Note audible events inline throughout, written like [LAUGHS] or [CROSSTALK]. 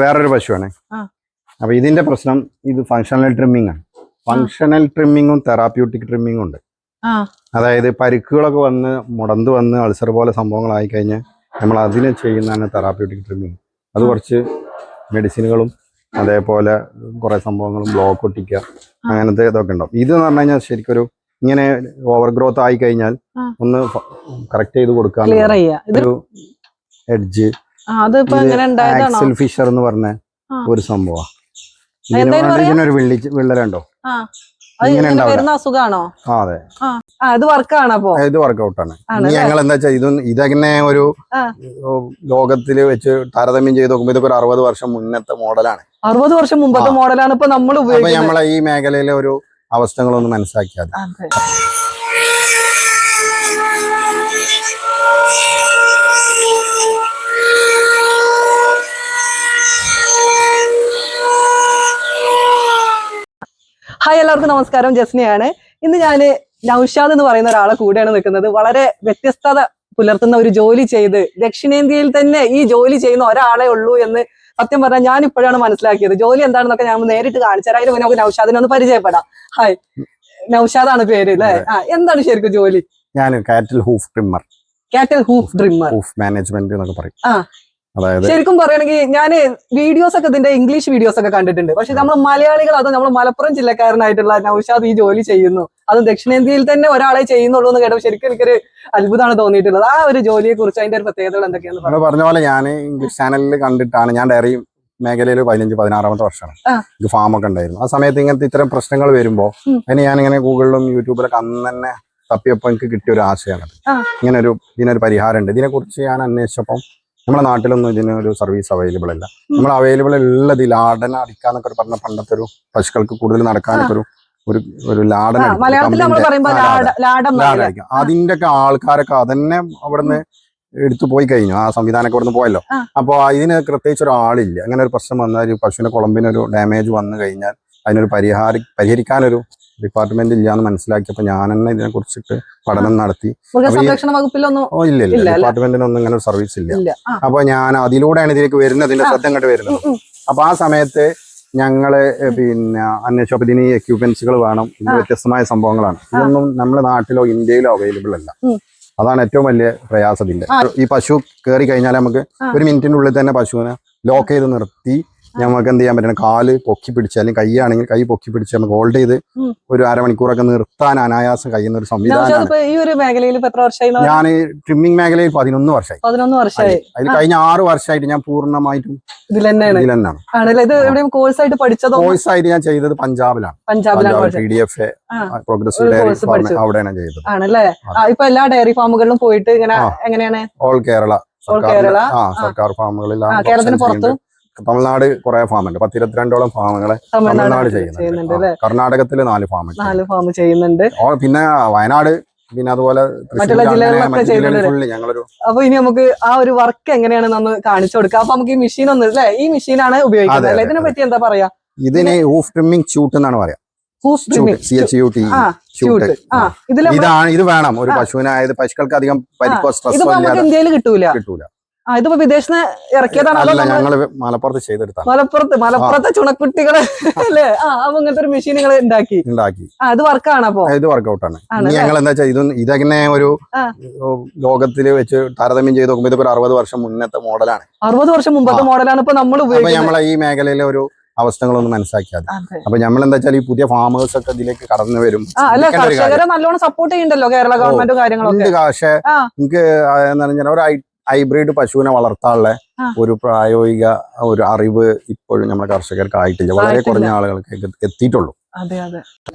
വേറൊരു പശുവാണ്. അപ്പൊ ഇതിന്റെ പ്രശ്നം ഇത് ഫങ്ഷണൽ ട്രിമ്മിംഗ് ആണ്. ഫങ്ഷണൽ ട്രിമ്മിങ്ങും തെറാപ്യൂട്ടിക് ട്രിമ്മിങ്ങും ഉണ്ട്. അതായത് പരിക്കുകളൊക്കെ വന്ന് മുടന്ത് വന്ന് അൾസർ പോലെ സംഭവങ്ങളായി കഴിഞ്ഞാൽ നമ്മൾ അതിനെ ചെയ്യുന്നതാണ് തെറാപ്യൂട്ടിക് ട്രിമ്മിങ് അത് കുറച്ച് മെഡിസിനുകളും അതേപോലെ കുറെ സംഭവങ്ങളും ബ്ലോക്ക് ഒട്ടിക്കുക അങ്ങനത്തെ ഇതൊക്കെ ഉണ്ടാവും. ഇത് എന്ന് പറഞ്ഞു കഴിഞ്ഞാൽ ശരിക്കൊരു ഇങ്ങനെ ഓവർ ഗ്രോത്ത് ആയി കഴിഞ്ഞാൽ ഒന്ന് കറക്റ്റ് ചെയ്ത് കൊടുക്കാൻ ഒരു എഡ്ജ് ആക്സൽ ഫിഷർ എന്ന് പറഞ്ഞ ഒരു സംഭവം? ഇതിനൊരു വിള്ളി വിള്ളലുണ്ടോ? അത് അസുഖാണോ? ഇത് വർക്കാണ് അപ്പോ. ഇത് വർക്കൗട്ടാണ്. ഞങ്ങൾ എന്താ വെച്ചാൽ ഇത് ഇതങ്ങനെ ഒരു. ലോകത്തിൽ വെച്ച് താരതമ്യം ചെയ്ത് നോക്കുമ്പോ ഇതൊക്കെ ഒരു അറുപത് വർഷം മുന്നത്തെ മോഡലാണ്. അറുപത് വർഷം മുമ്പത്തെ മോഡലാണ് ഇപ്പൊ നമ്മൾ നമ്മളെ ഈ മേഖലയിലെ ഒരു അവസ്ഥകളൊന്ന് മനസ്സിലാക്കിയാൽ ഹായ് എല്ലാവർക്കും നമസ്കാരം. ജസ്നയാണ്. ഇന്ന് ഞാൻ നൌഷാദ് എന്ന് പറയുന്ന ഒരാളെ കൂടെയാണ് നിൽക്കുന്നത്. വളരെ വ്യത്യസ്തത പുലർത്തുന്ന ഒരു ജോലി ചെയ്ത് ദക്ഷിണേന്ത്യയിൽ തന്നെ ഈ ജോലി ചെയ്യുന്ന ഒരാളെ ഉള്ളൂ എന്ന് സത്യം പറഞ്ഞാൽ ഞാൻ ഇപ്പോഴാണ് മനസ്സിലാക്കിയത്. ജോലി എന്താണെന്നൊക്കെ ഞാൻ നേരിട്ട് കാണിച്ചു തരാം. അതിന് നമുക്ക് നൌഷാദിനെ ഒന്ന് പരിചയപ്പെടാം. ഹായ് നൌഷാദാണ് പേര് അല്ലേ? ആ എന്താണ് ശരിക്കും ജോലി? ഞാൻ cattle hoof trimmer cattle hoof trimmer hoof management എന്നൊക്കെ പറയും. ആ. അതായത് ശരിക്കും പറയണെങ്കിൽ ഞാൻ വീഡിയോസ് ഒക്കെ ഇതിന്റെ ഇംഗ്ലീഷ് വീഡിയോസ് ഒക്കെ കണ്ടിട്ടുണ്ട്. പക്ഷെ നമ്മൾ മലയാളികൾ അത് നമ്മൾ മലപ്പുറം ജില്ലക്കാരനായിട്ടുള്ള നൌഷാദ് ഈ ജോലി ചെയ്യുന്നു. അത് ദക്ഷിണേന്ത്യയിൽ തന്നെ ഒരാളെ ചെയ്യുന്നുള്ളൂ എന്ന് കേട്ടപ്പോൾ ശരിക്കും എനിക്കൊരു അത്ഭുതമാണ് തോന്നിയിട്ടുള്ളത്. ആ ഒരു ജോലിയെ കുറിച്ച് അതിന്റെ ഒരു പ്രത്യേകതകൾ എന്തൊക്കെയാണ് പറഞ്ഞ പോലെ ഞാൻ ഇംഗ്ലീഷ് ചാനലിൽ കണ്ടിട്ടാണ് ഞാൻ ഡയറി മേഖലയിൽ പതിനഞ്ച് പതിനാറാമത്തെ വർഷമാണ്. ഇത് ഫാം ഫാമൊക്കെ ഉണ്ടായിരുന്നു. ആ സമയത്ത് ഇങ്ങനത്തെ ഇത്തരം പ്രശ്നങ്ങൾ വരുമ്പോൾ. അതിന് ഞാൻ ഇങ്ങനെ ഗൂഗിളിലും യൂട്യൂബിലൊക്കെ അന്ന് തന്നെ തപ്പിയപ്പോൾ എനിക്ക് കിട്ടിയ ഒരു ആശയമാണ്. ഇങ്ങനൊരു ഇങ്ങനെ ഒരു ഇതിനൊരു പരിഹാരമുണ്ട്. ഇതിനെക്കുറിച്ച് ഞാൻ അന്വേഷിച്ചപ്പം നമ്മുടെ നാട്ടിലൊന്നും ഇതിനൊരു സർവീസ് അവൈലബിൾ അല്ല. നമ്മൾ അവൈലബിൾ ഉള്ളത് ഈ ലാടന അടിക്കാന്നൊക്കെ ഒരു പറഞ്ഞ പണ്ടത്തെ ഒരു പശുക്കൾക്ക് കൂടുതൽ നടക്കാനൊക്കെ ഒരു ഒരു ഒരു ലാടന അതിന്റെ ഒക്കെ ആൾക്കാരൊക്കെ അതന്നെ അവിടുന്ന് എടുത്തു പോയി കഴിഞ്ഞു. ആ സംവിധാനമൊക്കെ ഇവിടുന്ന് പോയല്ലോ. അപ്പോൾ ഇതിന് പ്രത്യേകിച്ച് ഒരാളില്ല. അങ്ങനെ ഒരു പ്രശ്നം വന്നാൽ ഒരു പശുവിന്റെ കുളമ്പിനൊരു ഡാമേജ് വന്നു കഴിഞ്ഞാൽ അതിനൊരു പരിഹാര പരിഹരിക്കാനൊരു ഡിപ്പാർട്ട്മെന്റ് ഇല്ല എന്ന് മനസ്സിലാക്കിയപ്പോൾ ഞാൻ തന്നെ ഇതിനെ കുറിച്ചിട്ട് പഠനം നടത്തി ഓ ഇല്ല ഇല്ല? ഡിപ്പാർട്ട്മെന്റിനൊന്നും ഇങ്ങനെ ഒരു സർവീസ് ഇല്ല. അപ്പൊ ഞാൻ അതിലൂടെയാണ് ഇതിലേക്ക് വരുന്നത് അതിന്റെ ശ്രദ്ധ ഇങ്ങോട്ട് വരുന്നത്. അപ്പൊ ആ സമയത്ത് ഞങ്ങൾ പിന്നെ അന്വേഷിച്ചപ്പോൾ ഇതിന് എക്യൂപ്മെന്റ്സുകൾ വേണം. ഇത്. വ്യത്യസ്തമായ സംഭവങ്ങളാണ്. ഇതൊന്നും നമ്മുടെ നാട്ടിലോ ഇന്ത്യയിലോ അവൈലബിൾ അല്ല. അതാണ് ഏറ്റവും വലിയ പ്രയാസത്തിന്റെ. ഈ പശു കയറി കഴിഞ്ഞാൽ നമുക്ക് ഒരു മിനിറ്റിനുള്ളിൽ തന്നെ പശുവിനെ ലോക്ക് ചെയ്ത് നിർത്തി നമുക്ക് എന്ത് ചെയ്യാൻ പറ്റണം? കാൽ പൊക്കി പിടിച്ച് അല്ലെങ്കിൽ കൈയാണെങ്കിൽ കൈ പൊക്കി പിടിച്ച് നമുക്ക് ഹോൾഡ് ചെയ്ത്. ഒരു അരമണിക്കൂറൊക്കെ നിർത്താൻ അനായാസം കഴിയുന്ന ഒരു സംവിധാനം സംവിധാനമാണ്. ഞാൻ ട്രിമ്മിംഗ് മേഖലയിൽ പതിനൊന്ന് വർഷമായി. പതിനൊന്ന് വർഷമായി. അതിൽ കഴിഞ്ഞ ആറ് വർഷമായിട്ട് ഞാൻ പൂർണമായിട്ടും ഇതിൽ തന്നെയാണ്. ഇതിൽ തന്നെയാണ് ആണല്ലേ? ഇത് എവിടെയും കോഴ്സ് ആയിട്ട് പഠിച്ചതോ? കോഴ്സ് ആയിട്ട് ഞാൻ ചെയ്തത് പഞ്ചാബിലാണ്. പഞ്ചാബിലാണ് പഞ്ചാബ് പഠിച്ചത്. P D F progressive dairy course farm അവിടെയാണ് ചെയ്തത്. ആണല്ലേ? ഇപ്പൊ എല്ലാ ഡയറി ഫാമുകളിലും പോയിട്ട് ഇങ്ങനെ എങ്ങനെയാണ്? ഓൾ കേരള. സർക്കാർ ഫാമുകളിലാണ് കേരളത്തിന് പുറത്തും? തമിഴ്നാട് കുറെ ഫാമുണ്ട് പത്തിരുപത്തിരണ്ടോളം ഫാമുകളെ തമിഴ്നാട് ചെയ്യുന്നുണ്ട് കർണാടകത്തിൽ നാല് ഫാമുണ്ട് നാല് ഫാം ചെയ്യുന്നുണ്ട്. പിന്നെ വയനാട് പിന്നെ അതുപോലെ മറ്റുള്ള ജില്ലകളിലൊക്കെ ചെയ്യുന്നുണ്ട്. അപ്പൊ ഇനി നമുക്ക് ആ ഒരു വർക്ക് എങ്ങനെയാണെന്ന് ഒന്ന് കാണിച്ചു കൊടുക്കാം. അപ്പൊ നമുക്ക് ഈ മെഷീൻ ഒന്ന് അല്ലേ? ഈ മെഷീനാണ് ഉപയോഗിക്കുന്നത് അല്ലേ? ഇതിനെ പറ്റി എന്താ പറയാ? ഇതിന് ഊഫ് ട്രിമ്മിംഗ് ചൂട്ട് എന്നാണ് പറയാ. ഹൂഫ് ആ ഇതാണ് ഇത് വേണം. ഒരു. പശുവിനായത് പശുക്കൾക്ക് അധികം പരിക്കോ സ്ട്രെസ്സോ ഇല്ലാതെ കിട്ടൂല. കിട്ടൂല. ഇതിപ്പോ വിദേശത്ത് ഇറക്കിയതാണ് മലപ്പുറത്ത് ചെയ്തെടുത്താണ്. മലപ്പുറത്ത് മലപ്പുറത്തെ ചുണക്കുട്ടികൾ [LAUGHS] അല്ലേ? ആ അപ്പൊ ഇങ്ങനത്തെ ഒരു മെഷീൻ നിങ്ങൾ ഉണ്ടാക്കി ഉണ്ടാക്കി ഇത് വർക്കാണ് അപ്പൊ? ഇത് വർക്ക്ഔട്ട് ആണ്. ഞങ്ങൾ എന്താ വെച്ചാൽ ഇതൊന്നും ഇതങ്ങനെ ഒരു ലോകത്തിൽ ലോകത്തിൽ വെച്ച് താരതമ്യം ചെയ്ത് നോക്കുമ്പോൾ ഇതൊക്കെ ഒരു അറുപത് വർഷം മുന്നത്തെ മോഡലാണ്. അറുപത് വർഷം മുമ്പത്തെ മോഡലാണ് ഇപ്പൊ നമ്മൾ നമ്മളെ ഈ മേഖലയിലെ ഒരു അവസ്ഥകളൊന്നും മനസ്സിലാക്കിയാൽ. അപ്പൊ നമ്മൾ എന്താ വെച്ചാൽ ഈ പുതിയ ഫാമേഴ്സ് ഒക്കെ ഇതിലേക്ക് കടന്നു വരും. നല്ലോണം സപ്പോർട്ട് ചെയ്യണ്ടല്ലോ കേരള ഗവൺമെന്റും കാര്യങ്ങളൊക്കെ. പക്ഷേ. എനിക്ക് എന്ന് പറഞ്ഞാൽ ഒരു ഹൈബ്രിഡ് പശുവിനെ വളർത്താനുള്ള ഒരു പ്രായോഗിക ഒരു അറിവ് ഇപ്പോഴും നമ്മുടെ കർഷകർക്ക് ആയിട്ടില്ല. വളരെ കുറഞ്ഞ ആളുകൾക്ക് എത്തിയിട്ടുള്ളൂ.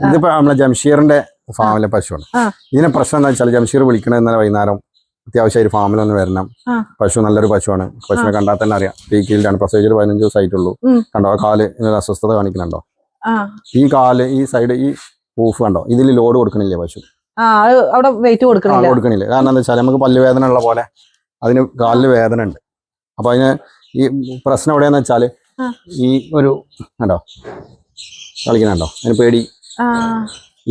ഇതിപ്പോ നമ്മളെ ജംഷീറിന്റെ ഫാമിലെ പശുവാണ്. ഇതിനെ പ്രശ്നം എന്താ വെച്ചാൽ ജംഷീർ വിളിക്കണത് ഇന്നലെ വൈകുന്നേരം അത്യാവശ്യം ഒരു ഫാമിൽ ഒന്ന് വരണം. പശു നല്ലൊരു പശുവാണ്. പശുവിനെ കണ്ടാൽ തന്നെ അറിയാം. പീക്കിലാണ് പ്രസവിച്ചൊരു പതിനഞ്ച് ദിവസമായിട്ടുള്ളൂ. കണ്ടോ? കാൽ അസ്വസ്ഥത കാണിക്കുന്നുണ്ടോ? ഈ കാൽ ഈ സൈഡ് ഈ പൂഫ് കണ്ടോ? ഇതിൽ ലോഡ് കൊടുക്കണില്ലേ പശു? അവിടെ വെയിറ്റ് കൊടുക്കണില്ല. കൊടുക്കണില്ല? കാരണം എന്താ വെച്ചാൽ നമുക്ക് പല്ലുവേദന ഉള്ള പോലെ അതിന് കാലിന് വേദന ഉണ്ട് അപ്പൊ അതിന് ഈ പ്രശ്നം എവിടെയാന്ന് വെച്ചാൽ. ഈ ഒരു കണ്ടോ? കളിക്കണോ അതിന് പേടി.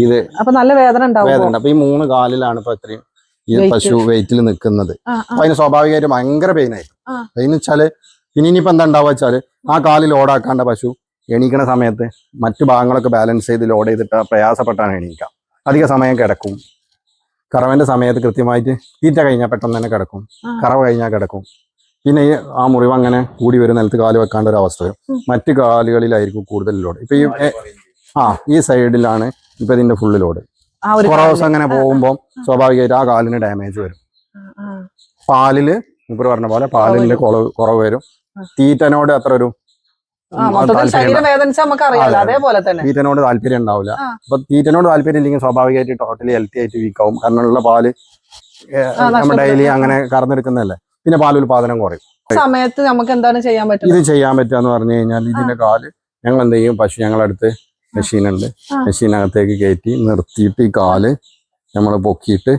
ഇത് അപ്പൊ നല്ല വേദന വേദന ഉണ്ട് അപ്പൊ ഈ മൂന്ന് കാലിലാണ് ഇപ്പൊ ഇത്രയും ഈ പശു വെയിറ്റിൽ നിൽക്കുന്നത്. അപ്പൊ അതിന് സ്വാഭാവികമായിട്ട് ഭയങ്കര പെയിനായി. പെയിൻ വെച്ചാൽ പിന്നെ ഇനിയിപ്പോ എന്താ ഉണ്ടാവുക വെച്ചാൽ ആ കാലിൽ ലോഡാക്കാണ്ട പശു എണീക്കണ സമയത്ത് മറ്റു ഭാഗങ്ങളൊക്കെ ബാലൻസ് ചെയ്ത് ലോഡ് ചെയ്തിട്ട് പ്രയാസപ്പെട്ടാണ് എണീക്കുക. അധിക സമയം കിടക്കും. കറവന്റെ സമയത്ത് കൃത്യമായിട്ട് തീറ്റ കഴിഞ്ഞാൽ പെട്ടെന്ന് തന്നെ കിടക്കും. കറവ് കഴിഞ്ഞാൽ കിടക്കും. പിന്നെ ഈ ആ മുറിവ് അങ്ങനെ കൂടി വരും നിലത്ത് കാൽ വെക്കാണ്ട ഒരു അവസ്ഥ വരും. മറ്റു കാലുകളിലായിരിക്കും കൂടുതൽ ലോഡ് ഇപ്പൊ ഈ ആ ഈ സൈഡിലാണ് ഇപ്പൊ ഇതിന്റെ ഫുള്ള് ലോഡ് ആ ഒരു കുറേ ദിവസം അങ്ങനെ പോകുമ്പോൾ സ്വാഭാവികമായിട്ട് ആ കാലിന് ഡാമേജ് വരും. പാലിൽ ഇപ്പൊ പറഞ്ഞ പോലെ പാലിന്റെ കുറവ് കുറവ് വരും. തീറ്റനോട് അത്ര ഒരു തീറ്റനോട് താല്പര്യം ഉണ്ടാവില്ല. അപ്പൊ തീറ്റനോട് താല്പര്യം ഇല്ലെങ്കിൽ സ്വാഭാവികമായിട്ട് ടോട്ടലി ഹെൽത്തി ആയിട്ട് വീക്കാവും. കാരണം ഉള്ള പാൽ നമ്മൾ ഡെയിലി അങ്ങനെ കറന്നെടുക്കുന്നതല്ലേ. പിന്നെ പാൽ ഉൽപാദനം കുറയും സമയത്ത് നമുക്ക് എന്താണ് ചെയ്യാൻ പറ്റും ഇത് ചെയ്യാൻ പറ്റുക എന്ന് പറഞ്ഞു കഴിഞ്ഞാൽ ഇതിന്റെ കാൽ ഞങ്ങൾ എന്ത് ചെയ്യും? പശു ഞങ്ങളടുത്ത് മെഷീൻ ഉണ്ട് ആ. മെഷീനകത്തേക്ക് കയറ്റി നിർത്തിയിട്ട് ഈ കാൽ നമ്മൾ പൊക്കിയിട്ട്.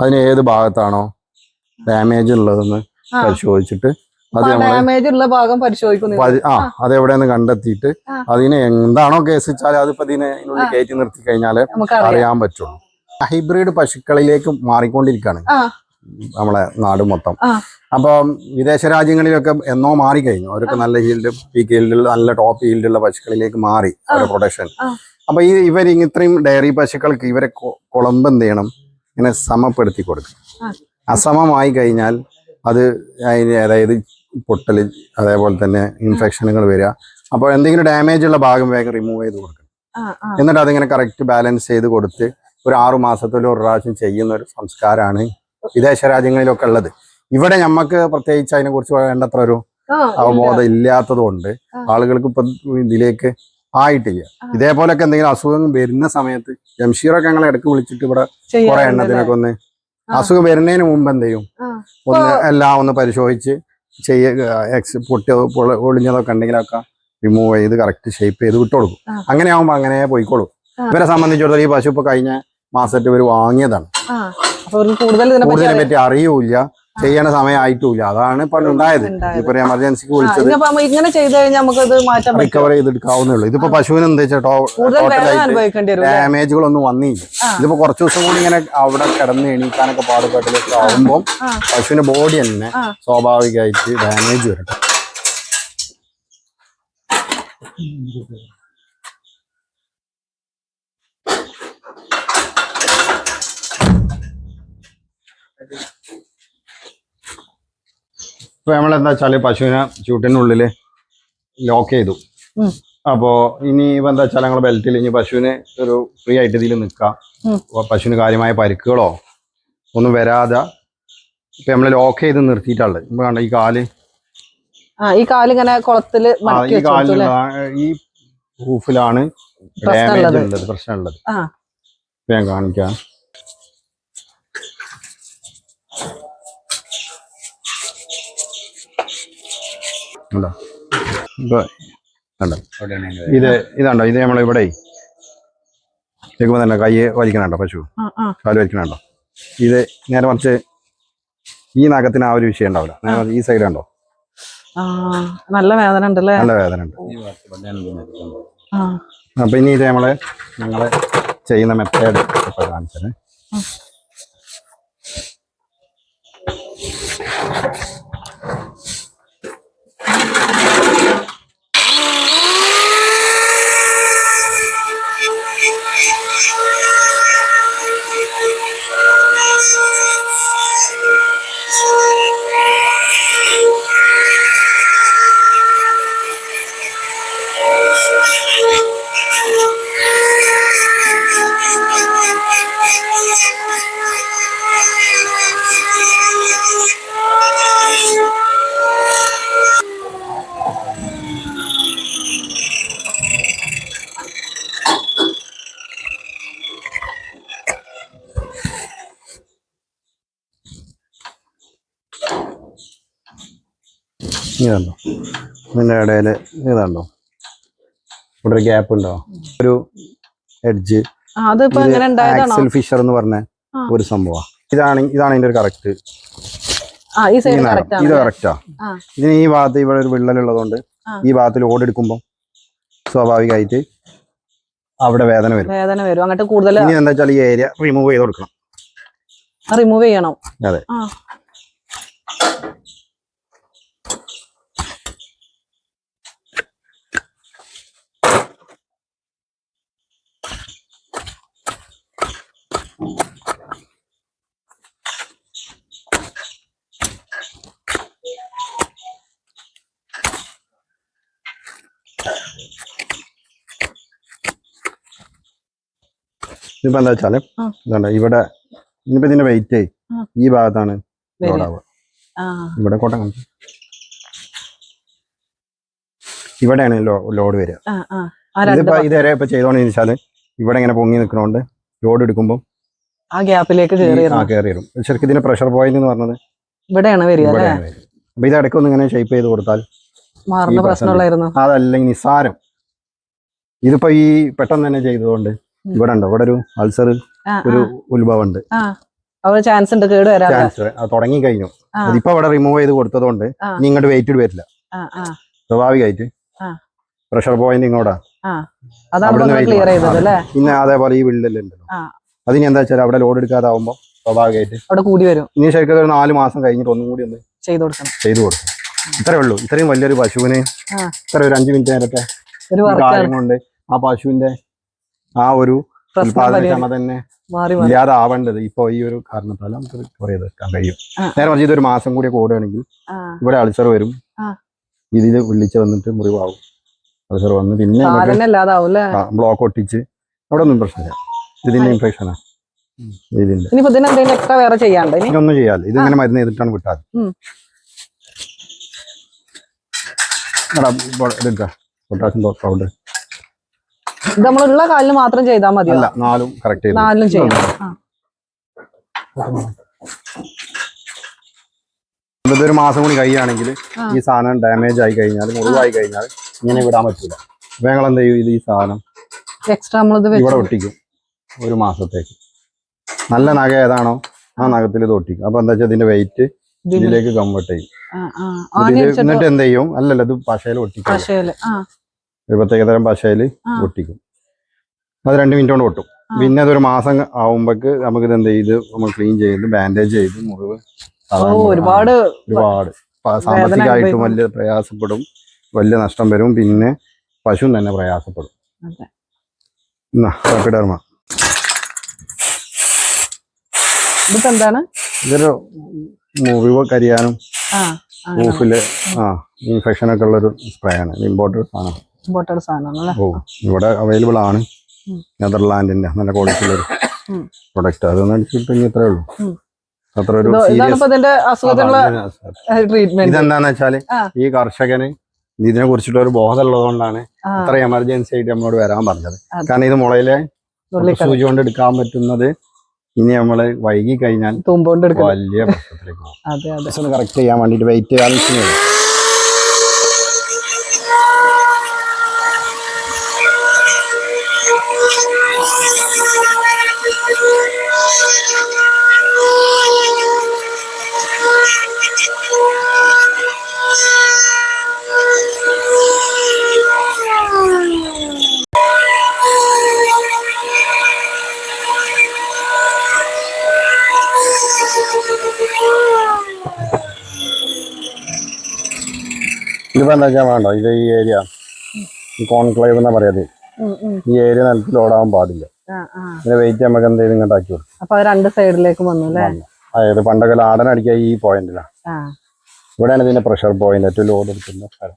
അതിന് ഏത് ഭാഗത്താണോ ഡാമേജ് ഉള്ളതെന്ന് പരിശോധിച്ചിട്ട് ഡാമേജ് ഉള്ള ഭാഗം പരിശോധിക്കുന്നു ആ അതെവിടെയെന്ന് കണ്ടെത്തിയിട്ട് അതിനെ എന്താണോ കേസ് വെച്ചാൽ അതിപ്പോ ഇതിനെ കയറ്റി നിർത്തി കഴിഞ്ഞാൽ അറിയാൻ പറ്റുള്ളൂ. ഹൈബ്രിഡ് പശുക്കളിലേക്ക് മാറിക്കൊണ്ടിരിക്കുകയാണ്. നമ്മളെ നാട് മൊത്തം. അപ്പം വിദേശ രാജ്യങ്ങളിലൊക്കെ എന്നോ മാറി കഴിഞ്ഞു അവരൊക്കെ നല്ല ഹീൽഡ് പീക്ക് ഹീൽഡിൽ നല്ല ടോപ്പ് ഹീൽഡുള്ള പശുക്കളിലേക്ക് മാറി അവരുടെ പ്രൊഡക്ഷൻ. അപ്പൊ ഈ ഇവർ ഇത്രയും ഡയറി പശുക്കൾക്ക് ഇവരെ കുളമ്പ് എന്ത് ചെയ്യണം? ഇങ്ങനെ സമപ്പെടുത്തി കൊടുക്കും അസമമായി കഴിഞ്ഞാൽ അത് അതായത് പൊട്ടൽ അതേപോലെ തന്നെ ഇൻഫെക്ഷനുകൾ വരിക. അപ്പോൾ എന്തെങ്കിലും ഡാമേജ് ഉള്ള ഭാഗം വേഗം റിമൂവ് ചെയ്ത് കൊടുക്കണം. എന്നിട്ട് അതിങ്ങനെ കറക്റ്റ് ബാലൻസ് ചെയ്ത് കൊടുത്ത് ഒരു ആറു മാസത്തോളം ഒരു പ്രാവശ്യം ചെയ്യുന്ന ഒരു സംസ്കാരമാണ് വിദേശ രാജ്യങ്ങളിലൊക്കെ ഉള്ളത്. ഇവിടെ നമുക്ക് പ്രത്യേകിച്ച് അതിനെ കുറിച്ച് വേണ്ടത്ര ഒരു അവബോധം ഇല്ലാത്തത് കൊണ്ട് ആളുകൾക്ക് ഇപ്പൊ ഇതിലേക്ക് ആയിട്ടില്ല. ഇതേപോലൊക്കെ എന്തെങ്കിലും അസുഖം വരുന്ന സമയത്ത് ജംഷീറൊക്കെ ഞങ്ങളെ ഇടയ്ക്ക് വിളിച്ചിട്ട് ഇവിടെ കുറെ എണ്ണത്തിനൊക്കെ ഒന്ന് അസുഖം വരുന്നതിന് മുമ്പ് എന്ത് ചെയ്യും? ഒന്ന് എല്ലാം ഒന്ന് പരിശോധിച്ച് ചെയ്യ എക്സ് പൊട്ടിയതോ പൊള- ഒളിഞ്ഞതൊക്കെ ഉണ്ടെങ്കിലൊക്കെ റിമൂവ് ചെയ്ത് കറക്റ്റ് ഷേപ്പ് ചെയ്ത് വിട്ടുകൊടുക്കും. അങ്ങനെ ആവുമ്പോൾ അങ്ങനെ പോയിക്കോളും. ഇവരെ സംബന്ധിച്ചിടത്തോളം ഈ പശു ഇപ്പൊ കഴിഞ്ഞ മാസത്തിൽ ഇവർ വാങ്ങിയതാണ്. കൂടുതൽ പറ്റി അറിയൂല ചെയ്യണ സമയമായിട്ടില്ല അതാണ് ഇപ്പൊ ഉണ്ടായത്. ഇപ്പൊ എമർജൻസിക്ക് വിളിച്ചത് ഇങ്ങനെ ചെയ്ത് കഴിഞ്ഞാൽ നമുക്ക് മാറ്റാൻ റിക്കവർ ചെയ്തെടുക്കാവുന്നേ ഉള്ളൂ ഇതിപ്പോ പശുവിന് എന്താ ടോട്ടലായിട്ട് അല്ലേ? ഡാമേജുകളൊന്നും വന്നില്ല ഇതിപ്പോ കുറച്ചു ദിവസം കൂടി ഇങ്ങനെ അവിടെ കിടന്ന് എണീക്കാനൊക്കെ പാടുപെട്ടതൊക്കെ ആവുമ്പോൾ. പശുവിന്റെ ബോഡി തന്നെ. സ്വാഭാവികമായിട്ട് ഡാമേജ് വരും ഇപ്പൊ നമ്മളെന്താ വെച്ചാൽ പശുവിനെ ചൂട്ടിനുള്ളിൽ ലോക്ക് ചെയ്തു. അപ്പോ ഇനി ഇപ്പൊ എന്താ വെച്ചാൽ ഞങ്ങൾ ബെൽറ്റിൽ ഇനി പശുവിന് ഒരു ഫ്രീ ആയിട്ട് ഇതിൽ നിൽക്കാം പശുവിന് കാര്യമായ പരിക്കുകളോ ഒന്നും വരാതെ ഇപ്പൊ നമ്മൾ ലോക്ക് ചെയ്ത് നിർത്തിയിട്ടുള്ളത് ഇപ്പൊ കണ്ട ഈ കാൽ ഈ കാലിങ്ങനെ മടക്കി ഈ? കാലിലുള്ള ഈ പ്രശ്നമുള്ളത്. ഡാമേജ് ഉള്ളത് പ്രശ്നമുള്ളത്. ഇപ്പൊ ഞാൻ കാണിക്കാം കണ്ടോ? ഇപ്പോൾ കണ്ടോ? ഇത് ഇതാണ്ടോ? ഇത് നമ്മൾ ഇവിടെ തന്നെ കൈ വലിക്കണുണ്ടോ പശു. കാൽ വലിക്കണുണ്ടോ? ഇത് നേരെ മറിച്ച് ഈ നഖത്തിന് ആ ഒരു വിഷയം ഉണ്ടാവില്ല നേരെ ഈ സൈഡ് ഉണ്ടോ? ആ നല്ല വേദന ഉണ്ടല്ലേ? നല്ല വേദന ഉണ്ട്. അപ്പൊ ഇനി ഇത് നമ്മൾ ഞങ്ങൾ ചെയ്യുന്ന മെത്തേഡ് കാണിച്ചത് ഇതുണ്ടോ ഇതിന്റെ ഇടയിൽ ഇതുണ്ടോ ഇവിടെ ഒരു ഗ്യാപ്പ് ഉണ്ടോ? ഒരു എഡ്ജ് ആക്സൽ ഫിഷർ എന്ന് പറഞ്ഞ ഒരു സംഭവം. ഇതാണ് ഇതാണ് ഇതിന്റെ ഒരു കറക്റ്റ് ഇത് കറക്റ്റാ ഇതിന് ഈ ഭാഗത്ത് ഇവിടെ ഒരു വിള്ളലുള്ളതുകൊണ്ട് ഉള്ളതുകൊണ്ട് ഈ ഭാഗത്തിൽ ഓടെടുക്കുമ്പോൾ സ്വാഭാവികമായിട്ട് അവിടെ വേദന വരും. വേദന വരും. അങ്ങോട്ട് കൂടുതൽ ഇനി എന്താ വെച്ചാൽ ഈ ഏരിയ റിമൂവ് ചെയ്ത് കൊടുക്കണം. റിമൂവ് ചെയ്യണം. അതെ. ഇതിപ്പോ എന്താ വെച്ചാൽ ഇവിടെ ഇനിയിപ്പോ ഇതിന്റെ വെയിറ്റ്. ഈ ഭാഗത്താണ് ഇവിടെ കോട്ടം കാണിച്ചു. ഇവിടെയാണ് ലോഡ് വരിക. ഇതിപ്പോ ഇതുവരെ ഇപ്പൊ ചെയ്തോണെന്ന് വെച്ചാൽ ഇവിടെ ഇങ്ങനെ പൊങ്ങി നിൽക്കണോണ്ട് ലോഡ് എടുക്കുമ്പോൾ ആ ഗ്യാപ്പിലേക്ക് കയറി ആ കയറി വരും ശരിക്കും ഇതിന്റെ പ്രഷർ പോയിന്റ് എന്ന് പറഞ്ഞത് ഇവിടെയാണ് വരിക അപ്പൊ ഇത് ഇടയ്ക്കൊന്ന് ഇങ്ങനെ ഷേപ്പ് ചെയ്ത് കൊടുത്താൽ മാറുന്ന പ്രശ്നമുള്ളായിരുന്നു. അതല്ലെങ്കിൽ നിസ്സാരം. ഇതിപ്പോ ഈ പെട്ടെന്ന് തന്നെ ചെയ്തതുകൊണ്ട്. ഇവിടെ ഉണ്ടോ ഇവിടെ ഒരു അൾസർ ഒരു ഉത്ഭവം ഉണ്ട് ചാൻസ് ഉണ്ട് കേട് വരാൻ. ചാൻസ് തുടങ്ങി കഴിഞ്ഞു. അതിപ്പോ അവിടെ റിമൂവ് ചെയ്ത് കൊടുത്തതുകൊണ്ട് കൊണ്ട് ഇനി ഇങ്ങോട്ട് വെയിറ്റ് വരില്ല. സ്വാഭാവികമായിട്ട്. പ്രഷർ പോയിന്റ് ഇങ്ങോട്ടാ. അതാണ് നമ്മൾ ക്ലിയർ മാറും. അല്ലേ? പിന്നെ അതേപോലെ ഈ വിള്ളലുണ്ടല്ലോ. അതിന് എന്താ വെച്ചാൽ അവിടെ ലോഡ് എടുക്കാതാവുമ്പോ സ്വാഭാവികമായിട്ട് അവിടെ കൂടി വരും. ഇനി ശരിക്കും ഒരു നാല് മാസം കഴിഞ്ഞിട്ട് ഒന്നും കൂടി ഒന്ന് ചെയ്തു കൊടുക്കണം. ചെയ്തു കൊടുക്കും. ഇത്രേ ഉള്ളൂ. ഇത്രയും വലിയൊരു പശുവിന്. ഇത്ര ഒരു അഞ്ചു മിനിറ്റ് നേരത്തെ കാര്യം കൊണ്ട് ആ പശുവിന്റെ ആ ഒരു ഉൽപാദനക്ഷമ തന്നെ ഇല്ലാതാവേണ്ടത്. ഇപ്പൊ ഈ ഒരു കാരണത്താൽ നമുക്ക് കുറേ തീർക്കാൻ കഴിയും. നേരെ മറിച്ച് ഇതൊരു മാസം കൂടി കൂടുകയാണെങ്കിൽ ഇവിടെ അൾസർ വരും. ഇതിൽ വിളിച്ച് വന്നിട്ട് മുറിവാകും. അൾസർ വന്ന് പിന്നെ ബ്ലോക്ക് ഒട്ടിച്ച് അവിടെ ഒന്നും പ്രശ്നമില്ല. ഇതിന്റെ ഇൻഫെക്ഷനാ ഇതിന്റെ. ഇതൊന്നും ചെയ്യാല്ല ഇതിങ്ങനെ മരുന്ന് ചെയ്തിട്ടാണ് വിട്ടാൽ. പൊട്ടാസ്യം പൗഡർ ഇത് നമ്മളുള്ള കാലിന് മാത്രം ചെയ്താൽ മതി അല്ല നാലും കറക്റ്റ് നാലിനും ചെയ്യണം. ഇതൊരു മാസം കൂടി കഴിയുകയാണെങ്കിൽ ഈ സാധനം ഡാമേജ് ആയി കഴിഞ്ഞാൽ മുറിവായി കഴിഞ്ഞാൽ ഇങ്ങനെ വിടാൻ പറ്റില്ല ഞങ്ങൾ എന്ത് ചെയ്യും ഇത് ഈ സാധനം? എക്സ്ട്രാ നമ്മളിത് ഇവിടെ ഒട്ടിക്കും. ഒരു മാസത്തേക്ക്. നല്ല നഗ ഏതാണോ ആ നഗത്തിൽ ഇത് ഒട്ടിക്കും. അപ്പൊ എന്താ വെച്ചാൽ ഇതിന്റെ വെയിറ്റ് ഇതിലേക്ക് കംഫർട്ട് ചെയ്യും. എന്നിട്ട് എന്ത് ചെയ്യും? അല്ലല്ല ഇത് പശയിൽ ഒട്ടിക്കും. ഒരു പ്രത്യേകതരം പശയിൽ ആ. ഒട്ടിക്കും അത് രണ്ട് മിനിറ്റ് കൊണ്ട് ഒട്ടും പിന്നെ അതൊരു മാസം ആവുമ്പോക്ക് നമുക്ക് ഇത് എന്ത് ചെയ്ത് നമ്മൾ ക്ലീൻ ചെയ്ത് ബാൻഡേജ് ചെയ്ത് മുറിവ് ഒരുപാട് ഒരുപാട്. സാമ്പത്തികമായിട്ട് വലിയ പ്രയാസപ്പെടും. വലിയ നഷ്ടം വരും. പിന്നെ പശു തന്നെ പ്രയാസപ്പെടും. എന്താണ് ഇതൊരു മുറിവ് കരിയാനും ആ ഇൻഫെക്ഷൻ ഒക്കെ ഉള്ളൊരു സ്പ്രേ ആണ്. ഇമ്പോർട്ടഡ് സാധനം ഇമ്പോർട്ടഡ് സാധനമാണല്ലേ? ഓ ഇവിടെ അവൈലബിൾ ആണ്. നെതർലാൻഡിന്റെ നല്ല ക്വാളിറ്റി ഉള്ള പ്രൊഡക്റ്റ് അതൊന്നും അടിച്ചിട്ട് ഇത്രേ ഉള്ളൂ. അത്ര ഒരു ഇതെന്താന്ന് വെച്ചാൽ ഈ കർഷകന് ഇതിനെ കുറിച്ചിട്ട് ഒരു ബോധം ഉള്ളതുകൊണ്ടാണ് ആ. ഇത്ര എമർജൻസി ആയിട്ട് നമ്മളോട് വരാൻ പറഞ്ഞത്. കാരണം ഇത് മുളയിലെ സൂചി കൊണ്ട് എടുക്കാൻ പറ്റുന്നത് ഇനി നമ്മൾ വൈകി കഴിഞ്ഞാൽ വലിയ പ്രശ്നത്തിലേക്ക് പോകും. കറക്റ്റ് ചെയ്യാൻ വേണ്ടിട്ട് വെയിറ്റ് ബാലൻസ് ചെയ്യണം ഇതിപ്പോ എന്താ ഇത് ഈ ഏരിയ കോൺക്ലേവ് എന്നാ പറയാത്. ഈ ഏരിയ നിലത്ത് ലോഡാവാൻ പാടില്ല. ആ. വെയിറ്റ് നമുക്ക് എന്തെങ്കിലും ഇങ്ങോട്ട് ആക്കി കൊടുക്കും. അപ്പൊ രണ്ട് സൈഡിലേക്ക് വന്നു അല്ലേ? അതായത് പണ്ടൊക്കെ ലാടൻ അടിക്കുക ഈ പോയിന്റിലാണ് ഇവിടെയാണ് ഇതിന്റെ പ്രഷർ പോയിന്റ് ഏറ്റവും ലോഡ് എടുക്കുന്ന സ്ഥലം.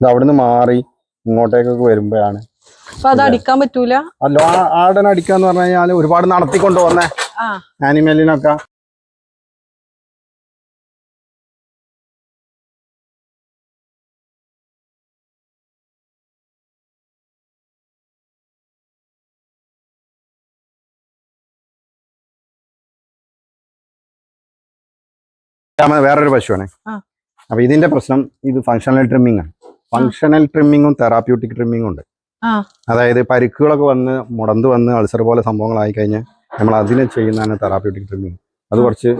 ഇത് അവിടുന്ന് മാറി ഇങ്ങോട്ടേക്കൊക്കെ വരുമ്പോഴാണ് അത് അടിക്കാൻ പറ്റൂല? ആ ആടൻ അടിക്കാന്ന് പറഞ്ഞു കഴിഞ്ഞാൽ ഒരുപാട് നടത്തിക്കൊണ്ട് വന്നേ. ആനിമലിനൊക്കെ വേറൊരു പശുവാണ്. അപ്പൊ ഇതിന്റെ പ്രശ്നം ഇത് ഫങ്ഷണൽ ട്രിമ്മിംഗ് ആണ്. ഫങ്ഷണൽ ട്രിമ്മിങ്ങും തെറാപ്യൂട്ടിക് ട്രിമ്മിങ്ങും ഉണ്ട്. അതായത് പരിക്കുകളൊക്കെ വന്ന് മുടന്ത് വന്ന് അൾസർ പോലെ സംഭവങ്ങളായി കഴിഞ്ഞാൽ നമ്മൾ അതിനെ ചെയ്യുന്നതാണ് തെറാപ്യൂട്ടിക് ട്രിമ്മിങ് അത് കുറച്ച്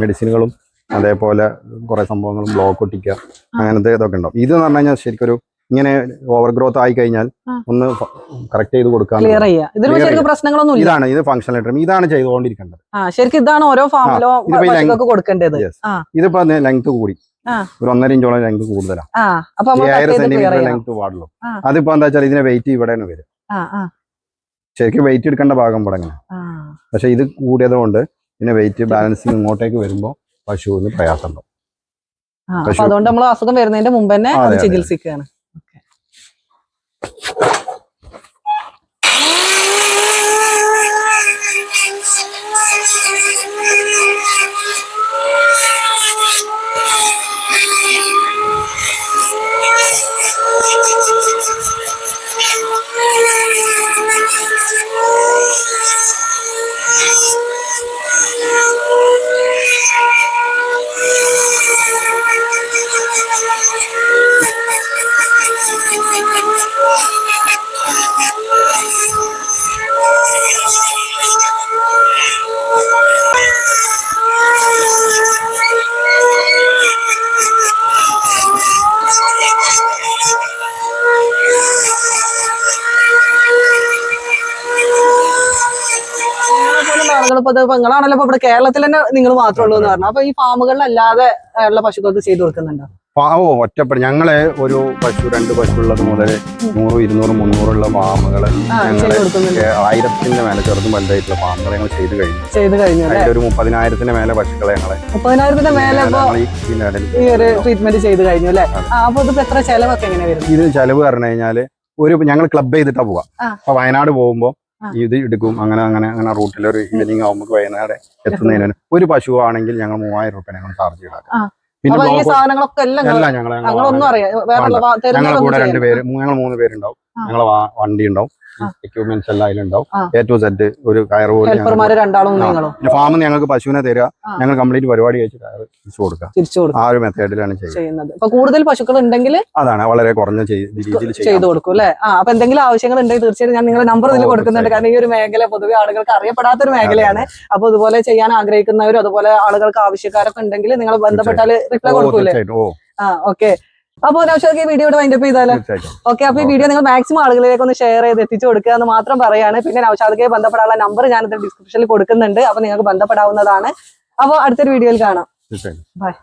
മെഡിസിനുകളും അതേപോലെ കുറെ സംഭവങ്ങളും ബ്ലോക്ക് ഒട്ടിക്കുക അങ്ങനത്തെ ഇതൊക്കെ ഉണ്ടാവും. ഇത് എന്ന് പറഞ്ഞു കഴിഞ്ഞാൽ ശരിക്കൊരു ഇങ്ങനെ ഓവർ ഗ്രോത്ത് ആയി കഴിഞ്ഞാൽ ഒന്ന് കറക്റ്റ് ചെയ്ത് കൊടുക്കാൻ ക്ലിയർ ചെയ്യാ ഇതിന് Clear ശരിക്കും പ്രശ്നങ്ങളൊന്നും ഇല്ല. ഇതാണ് ഇത് ഫംഗ്ഷണൽ ട്രിം ഇതാണ് ചെയ്തുകൊണ്ടിരിക്കേണ്ടത്. ശരിക്കും ഇതാണ് ഓരോ ഫാമിലോ കൊടുക്കേണ്ടത്. ഇതിപ്പോ ലെങ്ത് കൂടി. ഒരു ഒന്നര ഇഞ്ചോളം ലെങ്ത് കൂടുതലാണ് ഏഴര സെന്റിമീറ്റർ ലെങ്ത് പാടുള്ളൂ. അതിപ്പോ എന്താ വെച്ചാൽ ഇതിന്റെ വെയിറ്റ് ഇവിടെയാണ് വരും ശരിക്കും വെയിറ്റ് എടുക്കേണ്ട ഭാഗം ഇവിടെ പക്ഷെ ഇത് കൂടിയത് കൊണ്ട് പിന്നെ വെയിറ്റ് ബാലൻസിങ് ഇങ്ങോട്ടേക്ക് വരുമ്പോൾ പശുവിന് പ്രയാസമുണ്ടാവും അതുകൊണ്ട് നമ്മൾ അസുഖം വരുന്നതിന്റെ മുമ്പ് തന്നെ. ചികിത്സിക്കുകയാണ്. ആളുകൾ ഇപ്പൊ നിങ്ങളാണല്ലോ ഇപ്പൊ ഇവിടെ കേരളത്തിൽ തന്നെ നിങ്ങൾ മാത്രമേ ഉള്ളൂ എന്ന് പറഞ്ഞു അപ്പൊ ഈ ഫാമുകളിലല്ലാതെ ഉള്ള പശുക്കൾക്ക് ചെയ്തു കൊടുക്കുന്നുണ്ടോ? പാവോ ഒറ്റപ്പെട്ട്. ഞങ്ങളെ ഒരു പശു രണ്ട് പശു ഉള്ളത് മുതൽ നൂറ് ഇരുന്നൂറ് മുന്നൂറുള്ള ഫാമുകൾ ഞങ്ങൾ ആയിരത്തിന്റെ മേലെ ചെറുതും വലുതായിട്ടുള്ള ഫാമുകൾ ഞങ്ങൾ ചെയ്ത് കഴിഞ്ഞു. ചെയ്തു കഴിഞ്ഞു അതിന്റെ ഒരു മുപ്പതിനായിരത്തിന്റെ മേലെ പശുക്കളെ ഞങ്ങളെ മുപ്പതിനായിരത്തിന്റെ മേലെ ഈ ഒരു ട്രീറ്റ്മെന്റ് ചെയ്തു കഴിഞ്ഞു അല്ലേ? അപ്പൊ ഇതിപ്പോ എത്ര ചെലവൊക്കെ എങ്ങനെ വരും ഇത് ചെലവ് പറഞ്ഞു കഴിഞ്ഞാൽ ഒരു ഞങ്ങൾ ക്ലബ് ചെയ്തിട്ടാ പോവാ. അപ്പൊ വയനാട് പോകുമ്പോ. ഇത് എടുക്കും. അങ്ങനെ അങ്ങനെ അങ്ങനെ റൂട്ടിൽ ഒരു ഈവനിങ് ആകുമ്പോൾ വൈകുന്നേരം എത്തുന്നതിന് ഒരു പശു ആണെങ്കിൽ ഞങ്ങൾ മൂവായിരം റുപ്യ ഞങ്ങൾ ചാർജ് ഈടാക്കാം പിന്നെ എല്ലാം ഞങ്ങൾ- ഞങ്ങളുടെ ഞങ്ങളെ കൂടെ രണ്ടുപേര് പേര് ഞങ്ങൾ മൂന്ന് പേരുണ്ടാവും. ഞങ്ങളെ വണ്ടി ഉണ്ടാവും. എക്യുപ്മെന്റ്സ് എല്ലാം അതിലുണ്ടാവും. എ ടു സെറ്റ് ഒരു കയർ പോലെ ഫാമിൽ ഞങ്ങൾക്ക് പശുവിനെ തരിക. ഞങ്ങൾ കംപ്ലീറ്റ് പരിപാടി കഴിച്ച് കയർ തിരിച്ചു കൊടുക്കുക. ആ ഒരു മെത്തേഡിലാണ് ചെയ്യുന്നത്. കൂടുതൽ പശുക്കൾ ഉണ്ടെങ്കിൽ അതാണ് വളരെ കുറഞ്ഞ രീതിയിൽ ചെയ്തു കൊടുക്കും അല്ലെ? അപ്പൊ എന്തെങ്കിലും ആവശ്യങ്ങൾ ഉണ്ടെങ്കിൽ തീർച്ചയായും ഞാൻ നിങ്ങളുടെ നമ്പർ ഇതിൽ കൊടുക്കുന്നുണ്ട്. കാരണം ഈ ഒരു മേഖല പൊതുവെ ആളുകൾക്ക് അറിയപ്പെടാത്ത ഒരു മേഖലയാണ് അപ്പൊ ഇതുപോലെ ചെയ്യാൻ ആഗ്രഹിക്കുന്നവരും അതുപോലെ ആളുകൾക്ക് ആവശ്യക്കാരൊക്കെ ഉണ്ടെങ്കിൽ നിങ്ങൾ ബന്ധപ്പെട്ടാൽ റിപ്ലൈ കൊടുക്കൂലേ? ആ ഓക്കെ അപ്പൊ നൗഷാദ് വീഡിയോ വീഡിയോയുടെ വൈൻഡപ്പ് ചെയ്താലോ? ഓക്കെ അപ്പൊ ഈ വീഡിയോ നിങ്ങൾ മാക്സിമം ആളുകളിലേക്ക് ഒന്ന് ഷെയർ ചെയ്ത് എത്തിച്ചു കൊടുക്കുക എന്ന് മാത്രം പറയാണ് പിന്നെ നൗഷാദ് ബന്ധപ്പെടാനുള്ള നമ്പർ ഞാൻ ഇതിൽ ഡിസ്ക്രിപ്ഷനിൽ കൊടുക്കുന്നുണ്ട്. അപ്പൊ നിങ്ങൾക്ക് ബന്ധപ്പെടാവുന്നതാണ്. അപ്പോൾ അടുത്തൊരു വീഡിയോയിൽ കാണാം. ബൈ